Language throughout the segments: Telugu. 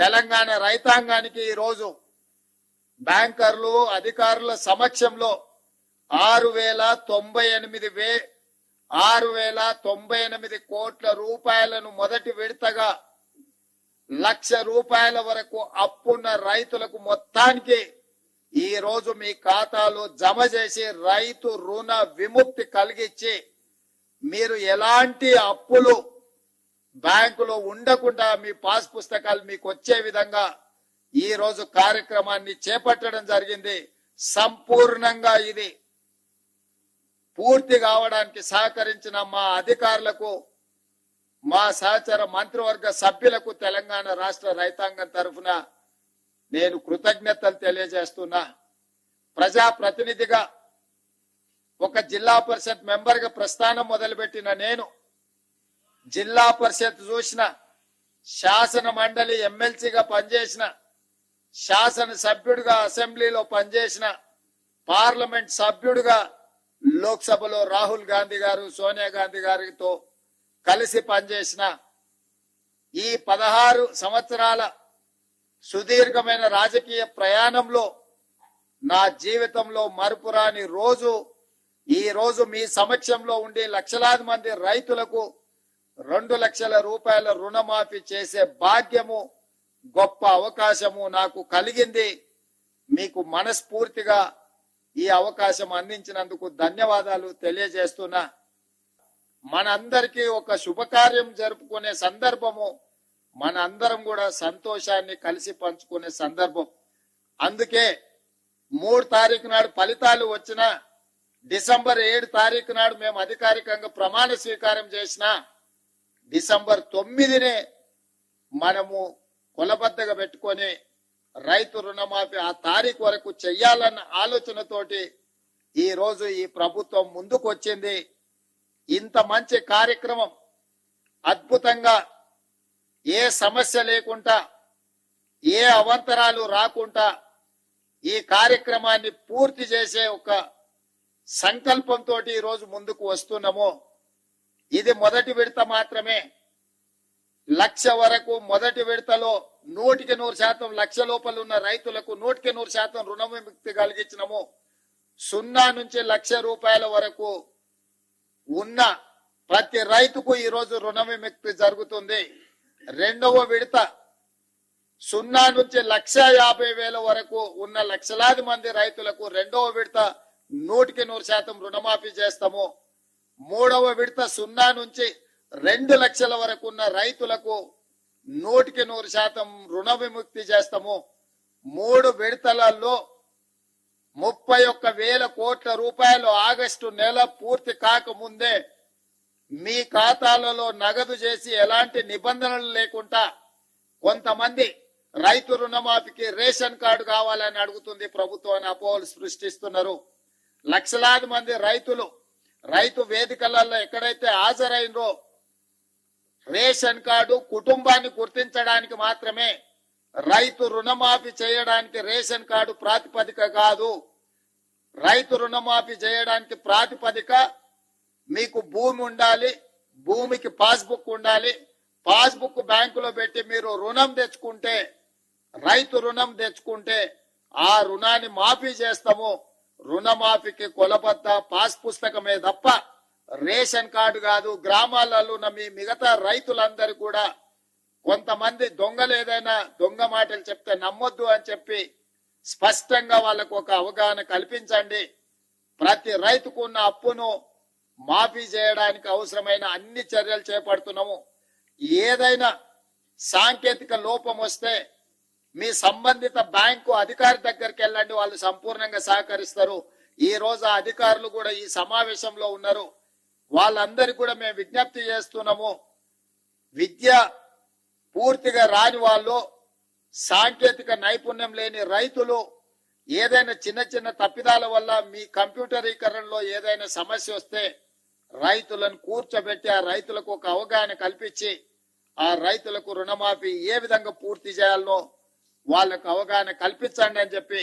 తెలంగాణ రైతాంగానికి ఈరోజు బ్యాంకర్లు అధికారుల సమక్షంలో ఆరు వేల తొంభై ఎనిమిది వే ఆరు వేల తొంభై ఎనిమిది కోట్ల రూపాయలను మొదటి విడతగా లక్ష రూపాయల వరకు అప్పున్న రైతులకు మొత్తానికి ఈ రోజు మీ ఖాతాలో జమ చేసి రైతు రుణ విముక్తి కలిగించి మీరు ఎలాంటి అప్పులు బ్యాంకులో ఉండకుండా మీ పాస్ పుస్తకాలు మీకు వచ్చే విధంగా ఈ రోజు కార్యక్రమాన్ని చేపట్టడం జరిగింది. సంపూర్ణంగా ఇది పూర్తి కావడానికి సహకరించిన మా అధికారులకు మా సహచర మంత్రివర్గ సభ్యులకు తెలంగాణ రాష్ట్ర రైతాంగం తరఫున నేను కృతజ్ఞతలు తెలియజేస్తున్నా. ప్రజా ప్రతినిధిగా ఒక జిల్లా పరిషత్ మెంబర్గా ప్రస్థానం మొదలుపెట్టిన నేను జిల్లా పరిషత్ చూసిన శాసన మండలి ఎమ్మెల్సీగా పనిచేసిన శాసన సభ్యుడిగా అసెంబ్లీలో పనిచేసిన పార్లమెంట్ సభ్యుడిగా లోక్సభలో రాహుల్ గాంధీ గారు సోనియా గాంధీ గారితో కలిసి పనిచేసిన ఈ పదహారు సంవత్సరాల సుదీర్ఘమైన రాజకీయ ప్రయాణంలో నా జీవితంలో మరుపురాని రోజు ఈ రోజు మీ సమక్షంలో ఉండి లక్షలాది మంది రైతులకు రెండు లక్షల రూపాయల రుణమాఫీ చేసే భాగ్యము గొప్ప అవకాశము నాకు కలిగింది. మీకు మనస్ఫూర్తిగా ఈ అవకాశం అందించినందుకు ధన్యవాదాలు తెలియజేస్తున్నా. మనందరికీ ఒక శుభకార్యం జరుపుకునే సందర్భము మన అందరం కూడా సంతోషాన్ని కలిసి పంచుకునే సందర్భం. అందుకే మూడు తారీఖు నాడు ఫలితాలు వచ్చిన డిసెంబర్ ఏడు తారీఖు నాడు మేము అధికారికంగా ప్రమాణ స్వీకారం చేసినా డిసెంబర్ తొమ్మిదినే మనము కొలబద్దగా పెట్టుకొని రైతు రుణమాఫీ ఆ తారీఖు వరకు చెయ్యాలన్న ఆలోచనతోటి ఈరోజు ఈ ప్రభుత్వం ముందుకు వచ్చింది ఇంత మంచి కార్యక్రమం అద్భుతంగా ఏ సమస్య లేకుండా ఏ అవంతరాలు రాకుండా ఈ కార్యక్రమాన్ని పూర్తి చేసే ఒక సంకల్పంతో ఈ రోజు ముందుకు వస్తున్నాము. ఇది మొదటి విడత మా లక్ష వరకు మొదటి విడతలో నూటికి నూరు శాతం లక్ష లోపల ఉన్న రైతులకు నూటికి నూరు శాతం రుణ విముక్తి కలిగించినము. సున్నా నుంచి లక్ష రూపాయల వరకు ఉన్న ప్రతి రైతుకు ఈరోజు రుణ విముక్తి జరుగుతుంది. రెండవ విడత సున్నా నుంచి లక్ష యాభై వేల వరకు ఉన్న లక్షలాది మంది రైతులకు రెండవ విడత నూటికి నూరు శాతం రుణమాఫీ చేస్తాము. మూడవ విడత సున్నా నుంచి రెండు లక్షల వరకు ఉన్న రైతులకు నూటికి నూరు శాతం రుణ విముక్తి చేస్తాము. మూడు విడతలలో ముప్పై ఒక్క వేల కోట్ల రూపాయలు ఆగస్టు నెల పూర్తి కాకముందే మీ ఖాతాలలో నగదు చేసి ఎలాంటి నిబంధనలు లేకుండా కొంతమంది రైతు రుణమాఫీకి రేషన్ కార్డు కావాలని అడుగుతుంది ప్రభుత్వం అని అపోహలు సృష్టిస్తున్నారు. లక్షలాది మంది రైతులు రైతు వేదికలలో ఎక్కడైతే హాజరైనరో రేషన్ కార్డు కుటుంబాన్ని గుర్తించడానికి మాత్రమే రైతు రుణమాఫీ చేయడానికి రేషన్ కార్డు ప్రాతిపదిక కాదు. రైతు రుణమాఫీ చేయడానికి ప్రాతిపదిక మీకు భూమి ఉండాలి భూమికి పాస్బుక్ ఉండాలి. పాస్బుక్ బ్యాంకులో పెట్టి మీరు రుణం తెచ్చుకుంటే రైతు రుణం తెచ్చుకుంటే ఆ రుణాన్ని మాఫీ చేస్తాము. రుణమాఫీకి కొలబద్ద పాస్ పుస్తకమే తప్ప రేషన్ కార్డు కాదు గ్రామాలలో ఉన్న మీ మిగతా రైతులందరూ కూడా కొంతమంది దొంగలు ఏదైనా దొంగ మాటలు చెప్తే నమ్మొద్దు అని చెప్పి స్పష్టంగా వాళ్ళకు ఒక అవగాహన కల్పించండి. ప్రతి రైతుకు ఉన్న అప్పును మాఫీ చేయడానికి అవసరమైన అన్ని చర్యలు చేపడుతున్నాము. ఏదైనా సాంకేతిక లోపం వస్తే మీ సంబంధిత బ్యాంకు అధికారి దగ్గరికి వెళ్ళండి వాళ్ళు సంపూర్ణంగా సహకరిస్తారు. ఈ రోజు అధికారులు కూడా ఈ సమావేశంలో ఉన్నారు. వాళ్ళందరికీ కూడా మేము విజ్ఞప్తి చేస్తున్నాము. విద్య పూర్తిగా రాని వాళ్ళు సాంకేతిక నైపుణ్యం లేని రైతులు ఏదైనా చిన్న చిన్న తప్పిదాల వల్ల మీ కంప్యూటరీకరణలో ఏదైనా సమస్య వస్తే రైతులను కూర్చోబెట్టి ఆ రైతులకు ఒక అవగాహన కల్పించి ఆ రైతులకు రుణమాఫీ ఏ విధంగా పూర్తి చేయాలనో వాళ్ళకు అవగాహన కల్పించండి అని చెప్పి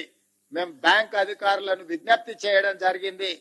మేము బ్యాంక్ అధికారులను విజ్ఞప్తి చేయడం జరిగింది.